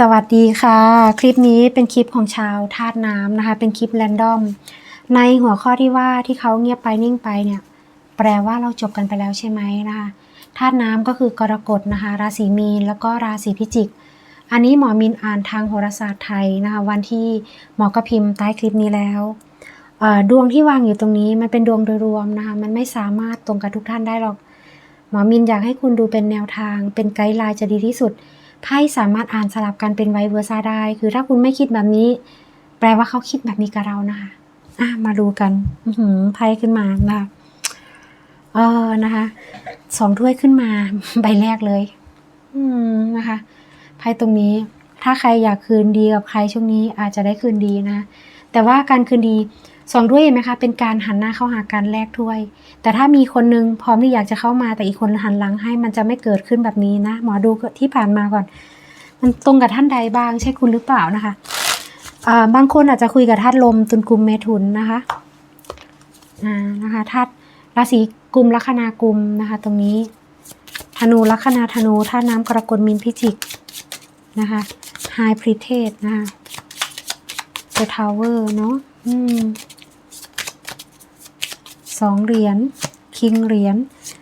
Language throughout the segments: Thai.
สวัสดีค่ะ คลิปนี้เป็นคลิปของชาวธาตุน้ำนะคะ เป็นคลิปแรนดอม ในหัวข้อที่ว่าที่เขาเงียบไปนิ่งไปเนี่ย แปลว่าเราจบกันไปแล้วใช่ไหมนะคะธาตุน้ำก็คือกรกฎนะคะ ราศีมีนแล้วก็ราศีพิจิก อันนี้หมอมินอ่านทางโหราศาสตร์ไทยนะคะ วันที่หมอก็พิมพ์ใต้คลิปนี้แล้วดวงที่วางอยู่ตรงนี้มันเป็นดวงโดยรวมนะคะ มันไม่สามารถตรงกับทุกท่านได้หรอก หมอมินอยากให้คุณดูเป็นแนวทาง เป็นไกด์ไลน์จะดีที่สุด ไพ่สามารถอ่านสลับกันเป็นไวเวอร์ซาได้ คือถ้าคุณไม่คิดแบบนี้ แปลว่าเขาคิดแบบนี้กับเรานะคะอะมาดูกันอืไพ่ขึ้นมานะคะเออนะคะสองถ้วยขึ้นมาใบแรกเลย อืมนะคะไพ่ตรงนี้ ถ้าใครอยากคืนดีกับใครช่วงนี้อาจจะได้คืนดีนะ แต่ว่าการคืนดี สองถ้วยเห็นไหมคะ เป็นการหันหน้าเข้าหากันแลกถ้วย แต่ถ้ามีคนนึงพร้อมที่อยากจะเข้ามาแต่อีกคนหันหลังให้มันจะไม่เกิดขึ้นแบบนี้นะ หมอดูที่ผ่านมาก่อน มันตรงกับท่านใดบ้าง ใช่คุณหรือเปล่านะคะบางคนอาจจะคุยกับธาตุลมตุลกุมเมถุนนะคะนะคะธาตุราศีกุมลัคนากุมนะคะ ตรงนี้ธนูลัคนาธนูธาตุน้ำกรกฎมินพิจิกนะคะไฮพรีเทสนะคะเดอะทาวเวอร์เนาะอืม องเหรียญคิงเหรียญ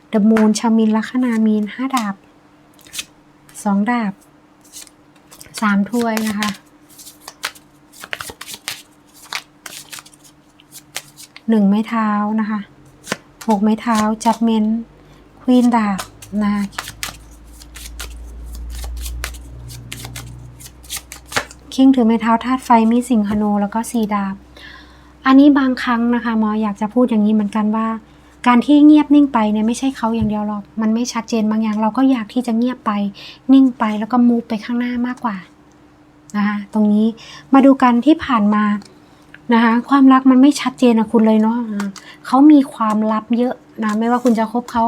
เดอะมูนชามินลัคนามีนห้าดาบสองดาบสามถ้วยนะคะหนึ่งไม้เท้านะคะหกไม้เท้าจัดเมนควีนดาบนะคิงถือไม้เท้าธาตุไฟมีสิงหนูแล้วก็สีดาบ อันนี้บางครั้งนะคะหมออยากจะพูดอย่างนี้เหมือนกันว่า การที่เงียบนิ่งไปเนี่ยไม่ใช่เขาอย่างเดียวหรอก มันไม่ชัดเจนบางอย่าง เราก็อยากที่จะเงียบไป นิ่งไปแล้วก็มูฟไปข้างหน้ามากกว่านะคะตรงนี้มาดูกันที่ผ่านมานะคะความรักมันไม่ชัดเจนนะคุณเลยเนาะเขามีความลับเยอะนะไม่ว่าคุณจะคบเขา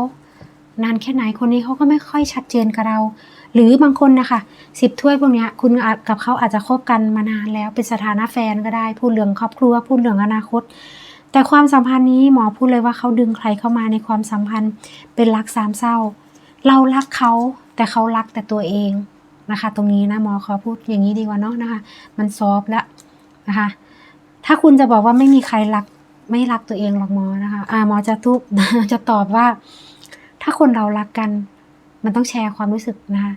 นานแค่ไหนคนนี้เขาก็ไม่ค่อยชัดเจนกับเรา หรือบางคนนะคะสิบถ้วยพวกนี้คุณกับเขาอาจจะคบกันมานานแล้วเป็นสถานะแฟนก็ได้พูดเรื่องครอบครัวพูดเรื่องอนาคต แต่ความสัมพันธ์นี้หมอพูดเลยว่าเขาดึงใครเข้ามาในความสัมพันธ์เป็นรักสามเศร้า เรารักเขาแต่เขารักแต่ตัวเองนะคะ ตรงนี้นะหมอขอพูดอย่างนี้ดีกว่าเนาะนะคะ มันซอฟแล้วนะคะ ถ้าคุณจะบอกว่าไม่มีใครรักไม่รักตัวเองหรอกหมอนะคะอ่าหมอจะทุบจะตอบว่า ถ้าคนเรารักกัน มันต้องแชร์ความรู้สึกนะคะ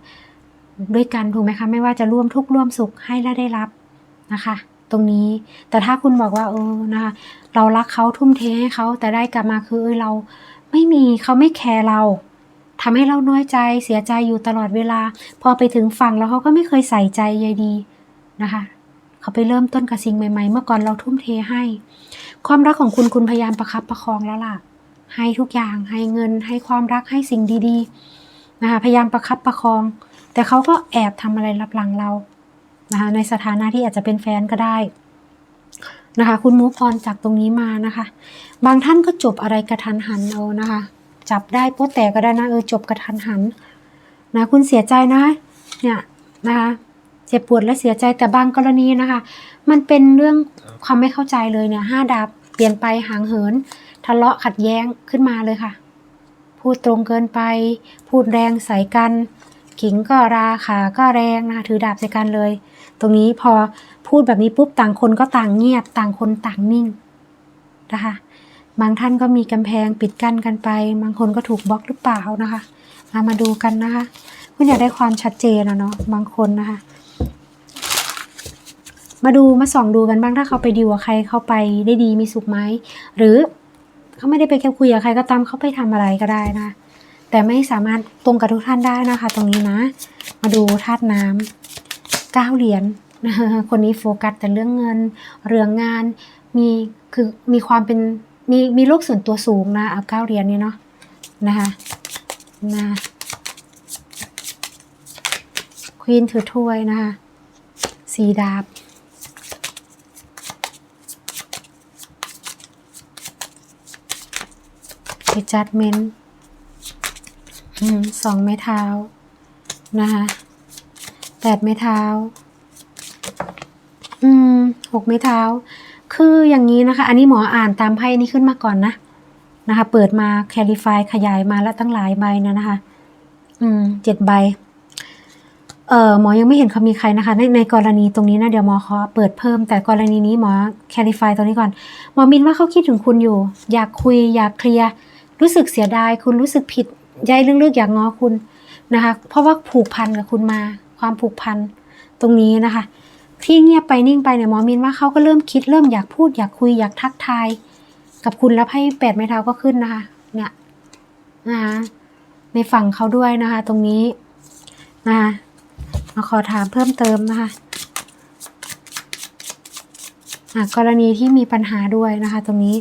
ด้วยกันถูกไหมคะไม่ว่าจะร่วมทุกข์ร่วมสุขให้และได้รับนะคะ ตรงนี้แต่ถ้าคุณบอกว่าเออนะคะเรารักเขาทุ่มเทให้เขาแต่ได้กลับมาคือเออเราไม่มีเขาไม่แคร์เราทำให้เราน้อยใจเสียใจอยู่ตลอดเวลา พอไปถึงฝั่งแล้วเขาก็ไม่เคยใส่ใจใยดีนะคะ เขาไปเริ่มต้นกับสิ่งใหม่ ๆ เมื่อก่อนเราทุ่มเทให้ ความรักของคุณคุณพยายามประคับประคองแล้วล่ะ ให้ทุกอย่างให้เงินให้ความรักให้สิ่งดีๆ นะคะพยายามประคับประคอง แต่เขาก็แอบทำอะไรลับหลังเรานะคะในสถานะที่อาจจะเป็นแฟนก็ได้นะคะ คุณมูฟออนจากตรงนี้มานะคะ บางท่านก็จบอะไรกระทันหันเอานะคะ จับได้โป๊ะแตกก็ได้นะเออจบกระทันหันนะคุณเสียใจนะเนี่ยนะคะเจ็บปวดและเสียใจแต่บางกรณีนะคะ มันเป็นเรื่องความไม่เข้าใจเลยเนี่ยห้าดาบเปลี่ยนไปห่างเหิน ทะเลาะขัดแย้งขึ้นมาเลยค่ะ พูดตรงเกินไป พูดแรงใส่กัน ขิงก็ราขาก็แรงนะคะถือดาบใส่กันเลย ตรงนี้พอพูดแบบนี้ปุ๊บต่างคนก็ต่างเงียบ ต่างคนต่างนิ่งนะคะบางท่านก็มีกำแพงปิดกั้นกันไป บางคนก็ถูกบล็อกหรือเปล่านะคะเอามาดูกันนะคะ คุณอยากได้ความชัดเจนนะเนาะบางคนนะคะ มาดูมาส่องดูกันบ้างถ้าเขาไปดีลกับใครเขาไปได้ดีมีสุขไหมหรือ เขาไม่ได้ไปแค่คุยกับใครก็ตามเขาไปทำอะไรก็ได้นะ แต่ไม่สามารถตรงกับทุกท่านได้นะคะ ตรงนี้นะ มาดูธาตุน้ำเก้าเหรียญคนนี้โฟกัสแต่เรื่องเงิน เรื่องงานมีคือมีความเป็นมีมีโลกส่วนตัวสูงนะเอาเก้าเหรียญนี้เนาะนะคะนะควีนถือถ้วยนะคะสีดาบ ไปจัดเมนต์สองไม้เท้านะคะแปดไม้เท้า อืมหกไม้เท้า คืออย่างนี้นะคะ อันนี้หมออ่านตามไพ่นี้ขึ้นมาก่อนนะนะคะ เปิดมาแคลิฟายขยายมาแล้วตั้งหลายใบนะนะคะ อืมเจ็ดใบ เออหมอยังไม่เห็นเขามีใครนะคะ ในในกรณีตรงนี้นะเดี๋ยวหมอขอเปิดเพิ่มแต่กรณีนี้หมอแคลิฟายตรงนี้ก่อน หมอมินว่าเขาคิดถึงคุณอยู่ อยากคุยอยากเคลียร์ รู้สึกเสียดายคุณรู้สึกผิดใจลึกๆอยากง้อคุณนะคะ เพราะว่าผูกพันกับคุณมา ความผูกพันตรงนี้นะคะ ที่เงียบไปนิ่งไปเนี่ยหมอมินว่าเขาก็เริ่มคิดเริ่มอยากพูดอยากคุยอยากทักทาย กับคุณแล้วไพ่แปดไม้เท้าก็ขึ้นนะคะ เนี่ยนะคะในฝั่งเขาด้วยนะคะ ตรงนี้นะคะมาขอถามเพิ่มเติมนะคะอะกรณีที่มีปัญหาด้วยนะคะ ตรงนี้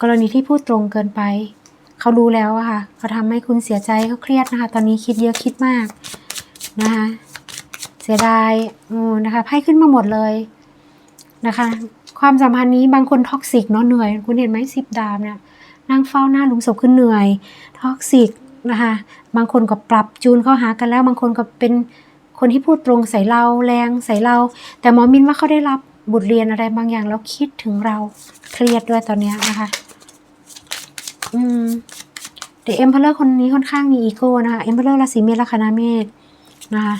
กรณีที่พูดตรงเกินไป เขารู้แล้วอะค่ะเขาทำให้คุณเสียใจเขาเครียดนะคะ ตอนนี้คิดเยอะคิดมากนะคะเสียดายอืมนะคะไพ่ขึ้นมาหมดเลยนะคะ ความสัมพันธ์นี้บางคนท็อกซิกเนาะเหนื่อย คุณเห็นไหมสิบดามเนี่ยนั่งเฝ้าหน้าลุมศพขึ้นเหนื่อยท็อกซิกนะคะบางคนก็ปรับจูนเข้าหากันแล้ว บางคนก็เป็นคนที่พูดตรงใส่เราแรงใส่เรา แต่หมอมินว่าเขาได้รับบทเรียนอะไรบางอย่างแล้วคิดถึงเราเครียดด้วยตอนนี้นะคะ อืมเดี๋ยวเอ็มเพลเลอร์คนนี้ค่อนข้างมีอีโก้นะคะเอ็มเพลเลอร์ราศีเมษลัคนาเมษนะคะ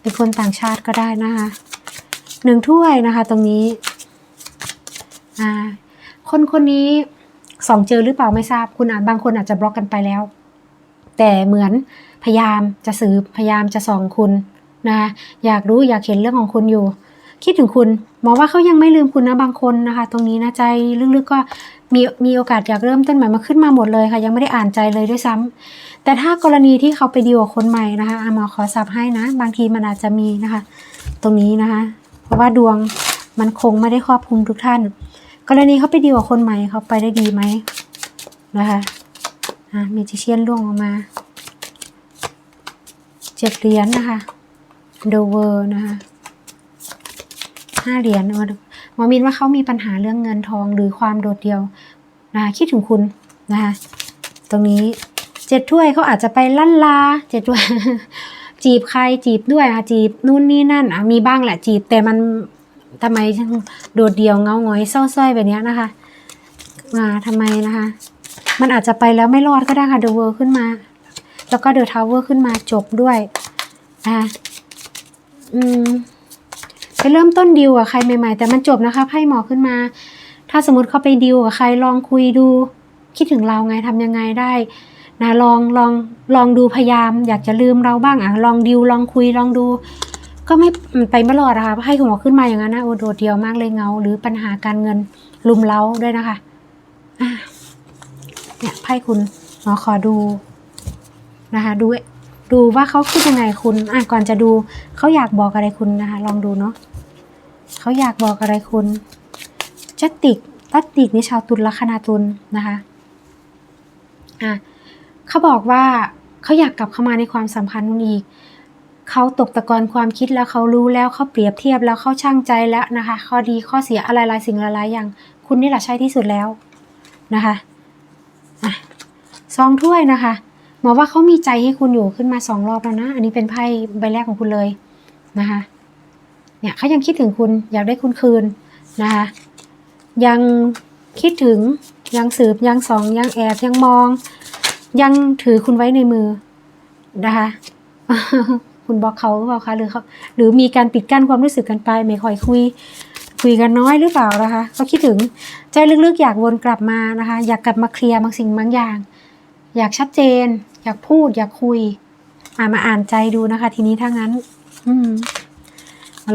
เป็นคนต่างชาติก็ได้นะคะหนึ่งถ้วยนะคะ ตรงนี้อ่าคนคนนี้ส่องเจอหรือเปล่าไม่ทราบคุณอาจบางคนอาจจะบล็อกกันไปแล้ว แต่เหมือนพยายามจะสืบพยายามจะส่องคุณนะคะอยากรู้อยากเห็นเรื่องของคุณอยู่ คิดถึงคุณหมอว่าเขายังไม่ลืมคุณนะบางคนนะคะ ตรงนี้นะใจลึกๆก็มีมีโอกาสอยากเริ่มต้นใหม่มาขึ้นมาหมดเลยค่ะ ยังไม่ได้อ่านใจเลยด้วยซ้ำแต่ถ้ากรณีที่เขาไปดีลกับคนใหม่นะคะอาหมอขอสับให้นะ บางทีมันอาจจะมีนะคะ ตรงนี้นะคะ เพราะว่าดวงมันคงไม่ได้ครอบคลุมทุกท่าน กรณีเขาไปดีลกับคนใหม่เขาไปได้ดีไหมนะคะอะมีจิเชียนล่วงออกมาเจ็ดเหรียญนะคะโดเวอร์นะคะ ห้าเหรียญหมอมินว่าเขามีปัญหาเรื่องเงินทองหรือความโดดเดี่ยวนะคะคิดถึงคุณนะคะตรงนี้เจ็ดถ้วยเขาอาจจะไปลั่นลาเจ็ดถ้วยจีบใครจีบด้วยค่ะจีบนู่นนี่นั่นอะมีบ้างแหละจีบแต่มันทำไมโดดเดี่ยวเงาหงอยเศร้าส้อยแบบนี้นะคะมาทำไมนะคะ มันอาจจะไปแล้วไม่รอดก็ได้ค่ะเดอะเวิร์ขึ้นมา แล้วก็เดอะทาวเวอร์ขึ้นมาจบด้วยนะคะอืม ไปเริ่มต้นดิวกับใครใหม่ๆ แต่มันจบนะคะไพ่หมอขึ้นมา ถ้าสมมติเขาไปดิวกับใครลองคุยดู คิดถึงเราไงทำยังไงได้นะลองลองลองดูพยายาม อยากจะลืมเราบ้างอะลองดิวลองคุยลองดู ก็ไม่ไปไม่รอดนะคะให้หัวขึ้นมาอย่างนั้นนะโอ้โดดเดียวมากเลยเงา หรือปัญหาการเงินลุมเล้าด้วยนะคะอะเนี่ยไพ่คุณหมอขอดูนะคะดูดูว่าเขาคิดยังไงคุณอะก่อนจะดูเขาอยากบอกอะไรคุณนะคะ ลองดูเนาะ เขาอยากบอกอะไรคุณจัตติกตัตติกนี่ชาวตุลลัคนาตุลนะคะอะเขาบอกว่าเขาอยากกลับเข้ามาในความสัมพันธ์นู่นอีกเขาตกตะกอนความคิดแล้วเขารู้แล้วเขาเปรียบเทียบแล้วเขาช่างใจแล้วนะคะ ข้อดีข้อเสียอะไรหลายสิ่งหลายอย่าง คุณนี่แหละใช่ที่สุดแล้วนะคะอะซองถ้วยนะคะหมอว่าเขามีใจให้คุณอยู่ขึ้นมาสองรอบแล้วนะ อันนี้เป็นไพ่ใบแรกของคุณเลยนะคะ เนี่ยเขายังคิดถึงคุณอยากได้คุณคืนนะคะยังคิดถึงยังสืบยังส่องยังแอบยังมอง ยังถือคุณไว้ในมือนะคะคุณบอกเขาหรือเปล่าคะหรือเขาหรือมีการปิดกั้นความรู้สึกกันไป ไม่ค่อยคุย คุยกันน้อยหรือเปล่านะคะก็คิดถึงใจลึกๆ อยากวนกลับมานะคะ อยากกลับมาเคลียร์บางสิ่งบางอย่าง อยากชัดเจน อยากพูด อยากคุย อ่ามาอ่านใจดูนะคะ ทีนี้ถ้างั้น อืม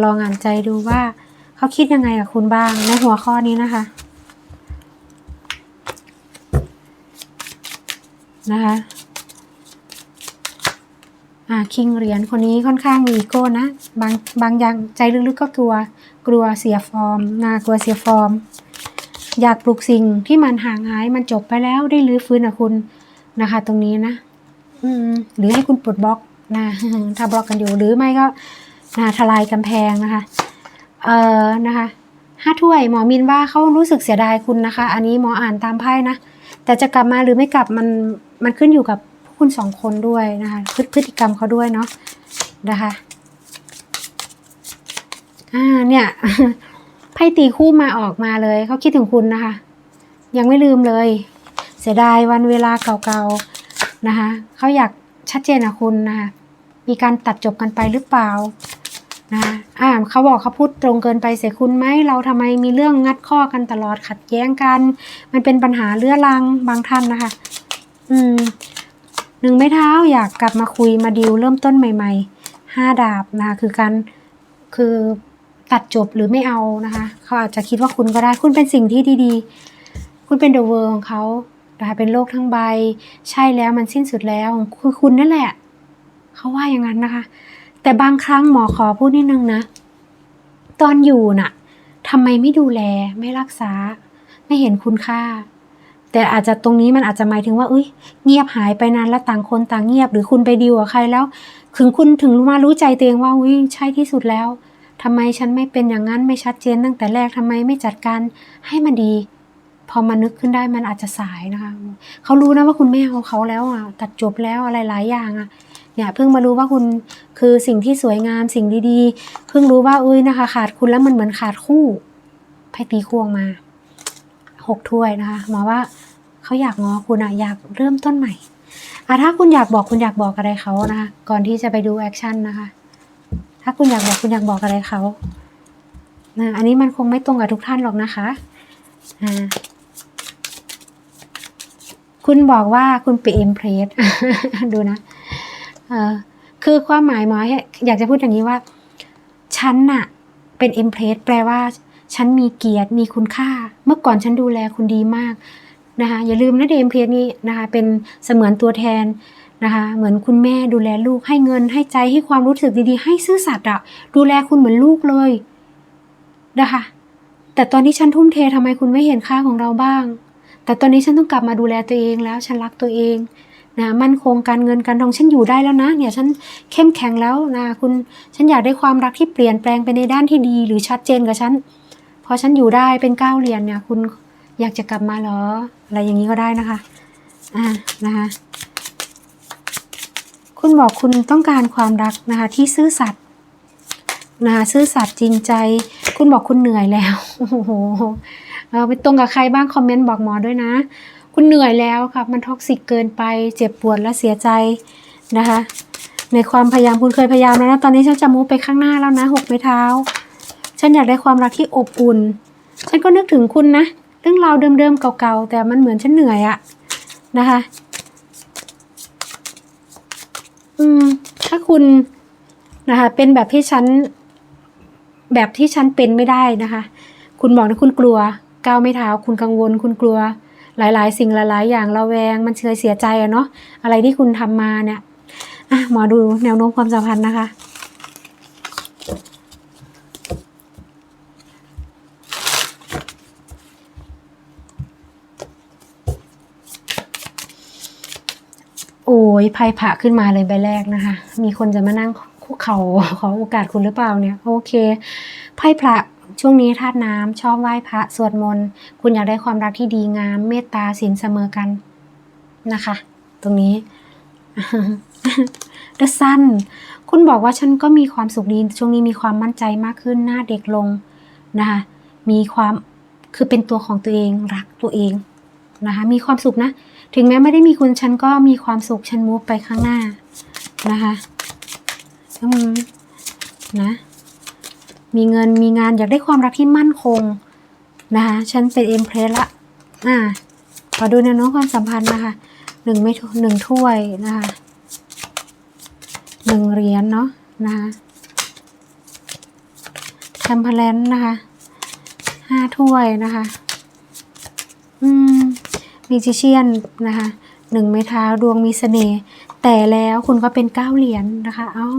ลองอ่านใจดูว่า เขาคิดยังไงกับคุณบ้างในหัวข้อนี้นะคะ นะคะอ่าคิงเหรียญคนนี้ค่อนข้างมีอีโก้นะ บางบางอย่างใจลึกๆก็กลัว กลัวเสียฟอร์มนะกลัวเสียฟอร์ม อยากปลุกสิ่งที่มันห่างหายมันจบไปแล้วได้รื้อฟื้นอะคุณนะคะ ตรงนี้นะ อืมหรือให้คุณปลดบล็อกนะถ้าบล็อกกันอยู่หรือไม่ก็ นะทลายกำแพงนะคะ เอ่อนะคะห้าถ้วยหมอมินว่าเขารู้สึกเสียดายคุณนะคะ อันนี้หมออ่านตามไพ่นะ แต่จะกลับมาหรือไม่กลับมันมันขึ้นอยู่กับคุณสองคนด้วยนะคะ พฤพฤติกรรมเขาด้วยเนาะนะคะอ่าเนี่ยไพ่ตีคู่มาออกมาเลยเขาคิดถึงคุณนะคะ ยังไม่ลืมเลย เสียดายวันเวลาเก่าๆนะคะเขาอยากชัดเจนอะคุณนะคะมีการตัดจบกันไปหรือเปล่า นะคะอ่าเขาบอกเขาพูดตรงเกินไปเสียคุณไหมเราทำไมมีเรื่องงัดข้อกันตลอดขัดแย้งกัน มันเป็นปัญหาเรื้อรังบางท่านนะคะ อืมหนึ่งไม้เท้าอยากกลับมาคุยมาดีลเริ่มต้นใหม่ๆห้าดาบนะคะคือการคือตัดจบหรือไม่เอานะคะเขาอาจจะคิดว่าคุณก็ได้คุณเป็นสิ่งที่ดีๆ คุณเป็นเดอะเวิร์ของเขานะคะเป็นโลกทั้งใบ ใช่แล้วมันสิ้นสุดแล้วคือคุณนั่นแหละ เขาว่าอย่างนั้นนะคะ แต่บางครั้งหมอขอพูดนิดนึงนะ ตอนอยู่น่ะทำไมไม่ดูแลไม่รักษา ไม่เห็นคุณค่า แต่อาจจะตรงนี้มันอาจจะหมายถึงว่าอุ้ยเงียบหายไปนานแล้วต่างคนต่างเงียบ หรือคุณไปดีลกับใครแล้วถึงคุณถึงมารู้ใจตัวเองว่าอุ้ยใช่ที่สุดแล้วทำไมฉันไม่เป็นอย่างนั้นไม่ชัดเจนตั้งแต่แรกทำไมไม่จัดการให้มันดี พอมานึกขึ้นได้มันอาจจะสายนะคะเขารู้นะว่าคุณไม่เอาเขาแล้วอะตัดจบแล้วอะไรหลายอย่างอะ เนี่ยเพิ่งมารู้ว่าคุณคือสิ่งที่สวยงามสิ่งดีๆ เพิ่งรู้ว่าอุ้ยนะคะ ขาดคุณแล้วมันเหมือนขาดคู่ไพ่ตีควงมาหกถ้วยนะคะหมอว่าเขาอยากงอคุณอะอยากเริ่มต้นใหม่อะถ้าคุณอยากบอกคุณอยากบอกอะไรเขานะคะก่อนที่จะไปดูแอคชั่นนะคะ ถ้าคุณอยากบอกคุณอยากบอกอะไรเขานะอันนี้มันคงไม่ตรงกับทุกท่านหรอกนะคะอ่าคุณบอกว่าคุณไปเอ็มเพรสดูนะ เออคือความหมายหมออยากจะพูดอย่างนี้ว่า ฉันน่ะ เป็นเอ็มเพรสแปลว่า ฉันมีเกียรติมีคุณค่า เมื่อก่อนฉันดูแลคุณดีมากนะคะอย่าลืมนะเดมเพรสนี่นะคะเป็นเสมือนตัวแทนนะคะเหมือนคุณแม่ดูแลลูกให้เงินให้ใจให้ความรู้สึกดีๆ ให้ซื่อสัตย์อะดูแลคุณเหมือนลูกเลยนะคะแต่ตอนที่ฉันทุ่มเททำไมคุณไม่เห็นค่าของเราบ้าง แต่ตอนนี้ฉันต้องกลับมาดูแลตัวเองแล้วฉันรักตัวเอง นะมั่นคงการเงินการทองฉันอยู่ได้แล้วนะเนี่ยฉันเข้มแข็งแล้วนะคุณฉันอยากได้ความรักที่เปลี่ยนแปลงไปในด้านที่ดี หรือชัดเจนกับฉันพอฉันอยู่ได้เป็นก้าวเรียนเนี่ย คุณอยากจะกลับมาเหรอ อะไรอย่างนี้ก็ได้นะคะอ่านะคะคุณบอกคุณต้องการความรักนะคะที่ซื่อสัตย์นะคะซื่อสัตย์จริงใจ คุณบอกคุณเหนื่อยแล้วโอ้โหเออไปตรงกับใครบ้างคอมเมนต์บอกหมอด้วยนะ คุณเหนื่อยแล้วค่ะ มันท็อกซิกเกินไป เจ็บปวดและเสียใจนะคะ ในความพยายามคุณเคยพยายามแล้วนะ ตอนนี้ฉันจะมูฟไปข้างหน้าแล้วนะหกไม้เท้า ฉันอยากได้ความรักที่อบอุ่น ฉันก็นึกถึงคุณนะ เรื่องราวเดิมๆเก่าๆ แต่มันเหมือนฉันเหนื่อยอะนะคะ อืม ถ้าคุณนะคะ เป็นแบบที่ฉัน แบบที่ฉันเป็นไม่ได้นะคะ คุณบอกนะคุณกลัวก้าวไม่เท้า คุณกังวล คุณกลัว หลาย ๆ สิ่งหลายๆ อย่างระแวงมันเคยเสียใจอะเนาะอะไรที่คุณทำมาเนี่ยอะหมอดูแนวโน้มความสัมพันธ์นะคะโอ้ยไพ่พระขึ้นมาเลยใบแรกนะคะ มีคนจะมานั่งคุกเข่าขอโอกาสคุณหรือเปล่าเนี่ย โอเคไพ่พระ ช่วงนี้ธาตุน้ำชอบไหว้พระสวดมนต์คุณอยากได้ความรักที่ดีงาม เมตตาศีลเสมอกันนะคะ ตรงนี้ The Sun คุณบอกว่าฉันก็มีความสุขดี ช่วงนี้มีความมั่นใจมากขึ้นหน้าเด็กลงนะคะมีความคือเป็นตัวของตัวเองรักตัวเองนะคะมีความสุขนะ ถึงแม้ไม่ได้มีคุณฉันก็มีความสุขฉันมูฟไปข้างหน้านะคะนะ มีเงินมีงานอยากได้ความรักที่มั่นคงนะคะฉันเป็นเอ็มเพรสละอ่าขอดูแนวโน้มความสัมพันธ์นะคะหนึ่งไม่หนึ่งถ้วยนะคะหนึ่งเหรียญเนาะนะคะแชมเปญนะคะห้าถ้วยนะคะอืมมีจิเชียนนะคะหนึ่งไม้เท้าดวงมีเสน่ห์แต่แล้วคุณก็เป็นเก้าเหรียญนะคะ เอ้า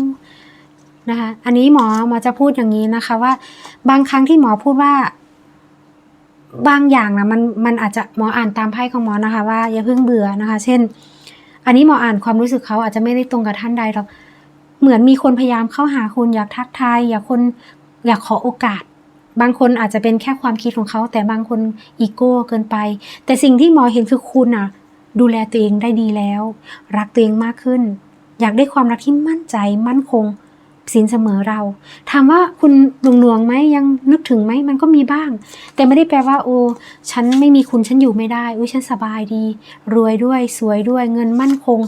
นะคะ อันนี้หมอหมอจะพูดอย่างนี้นะคะ ว่า บางครั้งที่หมอพูดว่า บางอย่างนะมันมันอาจจะหมออ่านตามไพ่ของหมอนะคะ ว่าอย่าเพิ่งเบื่อนะคะ เช่น อันนี้หมออ่านความรู้สึกเขาอาจจะไม่ได้ตรงกับท่านใดหรอกเหมือนมีคนพยายามเข้าหาคุณอยากทักทายอยากคนอยากขอโอกาส บางคนอาจจะเป็นแค่ความคิดของเขา แต่บางคนอีโก้เกินไป แต่สิ่งที่หมอเห็นคือคุณอะดูแลตัวเองได้ดีแล้ว รักตัวเองมากขึ้น อยากได้ความรักที่มั่นใจมั่นคง สินเสมอเรา ถามว่าคุณหน่วงไหมยังนึกถึงไหมมันก็มีบ้าง แต่ไม่ได้แปลว่า โอ้ฉันไม่มีคุณฉันอยู่ไม่ได้อุ้ยฉันสบายดี รวยด้วยสวยด้วยเงินมั่นคง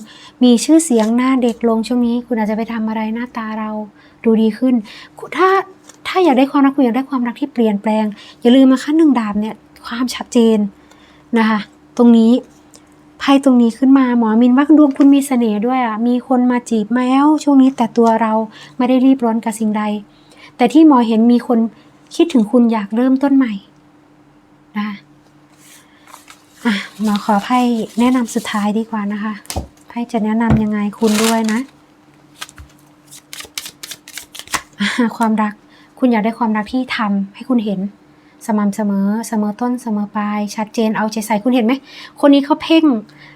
มีชื่อเสียงหน้าเด็กลงช่วงนี้ คุณอาจจะไปทำอะไรหน้าตาเราดูดีขึ้น ถ้าถ้าอยากได้ความรักคุณอยากได้ความรักที่เปลี่ยนแปลง อย่าลืมนะคะหนึ่งดาบเนี่ยความชัดเจนนะคะ ตรงนี้ ไพ่ตรงนี้ขึ้นมาหมอมินว่าดวงคุณมีเสน่ห์ด้วยอะมีคนมาจีบมาแล้วช่วงนี้แต่ตัวเราไม่ได้รีบร้อนกับสิ่งใด แต่ที่หมอเห็นมีคนคิดถึงคุณอยากเริ่มต้นใหม่นะอะหมอขอไพ่แนะนำสุดท้ายดีกว่านะคะไพ่จะแนะนำยังไงคุณด้วยนะความรักคุณอยากได้ความรักที่ทำให้คุณเห็น สม่ำเสมอเสมอต้นเสมอปลายชัดเจนเอาใจใส่คุณเห็นไหมคนนี้เขาเพ่ง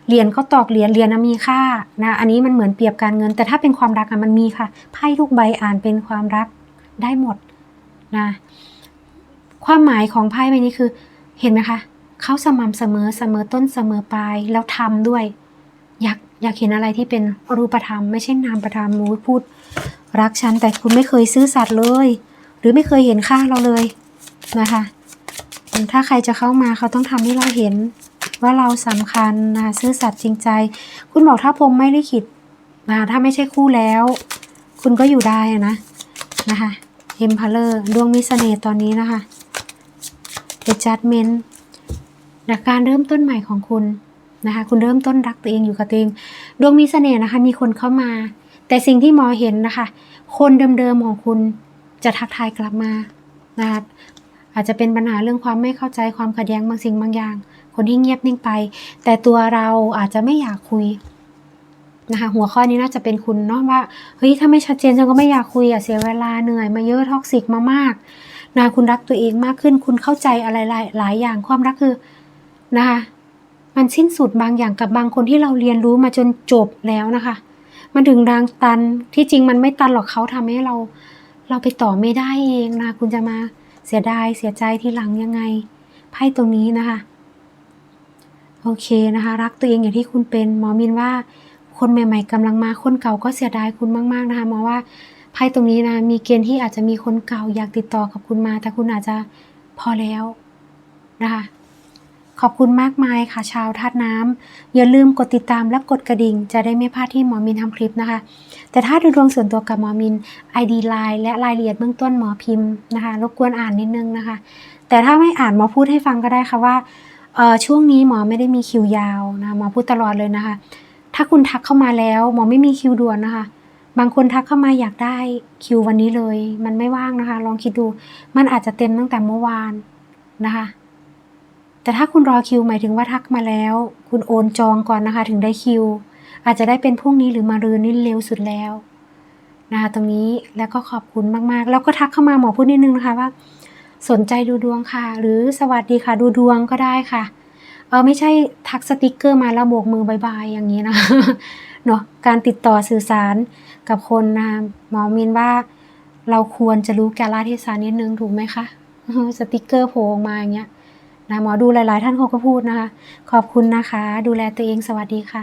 เหรียญเขาตอกเหรียญเหรียญมีค่านะอันนี้มันเหมือนเปรียบการเงิน แต่ถ้าเป็นความรักอะมันมีค่ะไพ่ทุกใบอ่านเป็นความรักได้หมดนะความหมายของไพ่ใบนี้คือเห็นไหมคะเขาสม่ำเสมอเสมอต้นเสมอปลายแล้วทำด้วย อยากอยากเห็นอะไรที่เป็นรูปธรรม ไม่ใช่นามประธรรมรู้พูด รักฉันแต่คุณไม่เคยซื่อสัตย์เลย หรือไม่เคยเห็นค่าเราเลยนะคะ ถ้าใครจะเข้ามาเขาต้องทำให้เราเห็นว่าเราสำคัญนะซื่อสัตย์จริงใจ คุณบอกถ้าพรมไม่ลิขิตนะถ้าไม่ใช่คู่แล้ว คุณก็อยู่ได้นะนะคะเอ็มพาเลอร์ดวงมีเสน่ห์ตอนนี้นะคะเดจัดเมนนะการเริ่มต้นใหม่ของคุณนะคะคุณเริ่มต้นรักตัวเองอยู่กับตัวเองดวงมีเสน่ห์นะคะ มีคนเข้ามา แต่สิ่งที่หมอเห็นนะคะ คนเดิมๆของคุณจะทักทายกลับมานะคะ อาจจะเป็นปัญหาเรื่องความไม่เข้าใจความขัดแย้งบางสิ่งบางอย่าง คนที่เงียบนิ่งไป แต่ตัวเราอาจจะไม่อยากคุยนะคะหัวข้อนี้น่าจะเป็นคุณเนาะว่าเฮ้ยถ้าไม่ชัดเจนฉันก็ไม่อยากคุยอะเสียเวลาเหนื่อยมาเยอะท็อกซิกมามากนะคุณรักตัวเองมากขึ้น คุณเข้าใจอะไรหลายลายอย่างความรักคือนะคะมันสิ้นสุดบางอย่างกับบางคนที่เราเรียนรู้มาจนจบแล้วนะคะ มันถึงรางตันที่จริงมันไม่ตันหรอกเขาทำให้เรา เราไปต่อไม่ได้เองนะคุณจะมา เสียดายเสียใจทีหลังยังไง ไพ่ตรงนี้นะคะ โอเคนะคะ รักตัวเองอย่างที่คุณเป็นหมอมินว่า คนใหม่ ๆกำลังมาคนเก่าก็เสียดายคุณมาก ๆนะคะหมอว่าไพ่ตรงนี้นะมีเกณฑ์ที่อาจจะมีคนเก่าอยากติดต่อกับคุณมา แต่คุณอาจจะพอแล้วนะคะ ขอบคุณมากมายค่ะชาวธาตุน้ำอย่าลืมกดติดตามและกดกระดิ่ง จะได้ไม่พลาดที่หมอมินทำคลิปนะคะ แต่ถ้าดูดวงส่วนตัวกับหมอมิน ID Line และรายละเอียดเบื้องต้นหมอพิมพ์นะคะรบกวนอ่านนิดนึงนะคะ แต่ถ้าไม่อ่านหมอพูดให้ฟังก็ได้ค่ะว่าเออช่วงนี้หมอไม่ได้มีคิวยาวนะหมอพูดตลอดเลยนะคะ ถ้าคุณทักเข้ามาแล้ว หมอไม่มีคิวด่วนนะคะบางคนทักเข้ามาอยากได้คิววันนี้เลย มันไม่ว่างนะคะ ลองคิดดู มันอาจจะเต็มตั้งแต่เมื่อวานนะคะ แต่ถ้าคุณรอคิวหมายถึงว่าทักมาแล้ว คุณโอนจองก่อนนะคะ ถึงได้คิว อาจจะได้เป็นพรุ่งนี้หรือมารืนนี่เร็วสุดแล้วนะคะตรงนี้แล้วก็ขอบคุณมากๆ แล้วก็ทักเข้ามาหมอพูดนิดนึงนะคะว่า สนใจดูดวงค่ะ หรือสวัสดีค่ะ ดูดวงก็ได้ค่ะเออไม่ใช่ทักสติกเกอร์มาแล้วโบกมือบายบายอย่างนี้นะเนาะการติดต่อสื่อสารกับคนนะหมอมินว่าเราควรจะรู้กาลเทศะนิดนึงถูกไหมคะสติกเกอร์โผล่ออกมาอย่างเงี้ย นะหมอดูหลาย ๆ ท่านเขาก็พูดนะคะ ขอบคุณนะคะ ดูแลตัวเองสวัสดีค่ะ